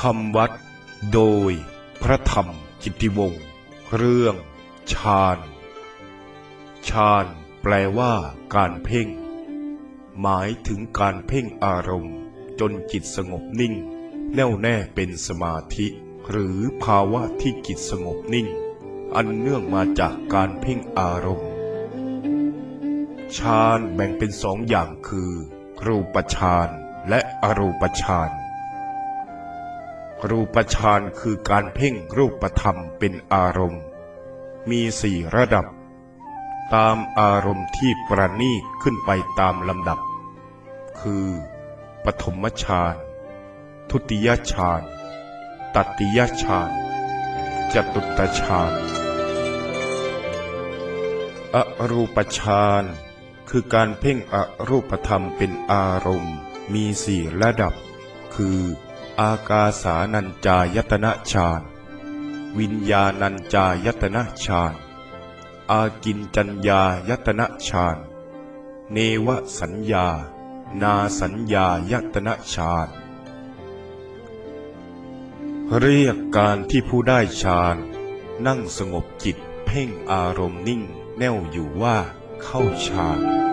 คำวัด โดยพระธรรมกิตติวงศ์เรื่องฌานฌานแปลว่าการเพ่ง หมายถึงการเพ่งอารมณ์ จนจิตสงบนิ่ง แน่วแน่เป็นสมาธิ หรือภาวะที่จิตสงบนิ่ง อันเนื่องมาจากการเพ่งอารมณ์ฌานแบ่งเป็นสองอย่างคือ รูปฌานและอรูปฌาน รูปฌานคือการเพ่งรูปธรรมเป็นอารมณ์ มีสี่ระดับ ตามอารมณ์ที่ประณีตขึ้นไปตามลำดับ คือปฐมฌานทุติยฌานตัตติยฌานจตุตฌานอรูปฌานคือการเพ่งอรูปธรรมเป็นอารมณ์ มีสี่ระดับ คือ อากาสานัญจายตนะฌาน วิญญาณัญจายตนะฌาน อากินจัญญายตนะฌาน เนวสัญญา นาสัญญายตนะฌาน เรียกการที่ผู้ได้ฌาน นั่งสงบจิตเพ่งอารมณ์นิ่งแน่วอยู่ว่าเข้าฌาน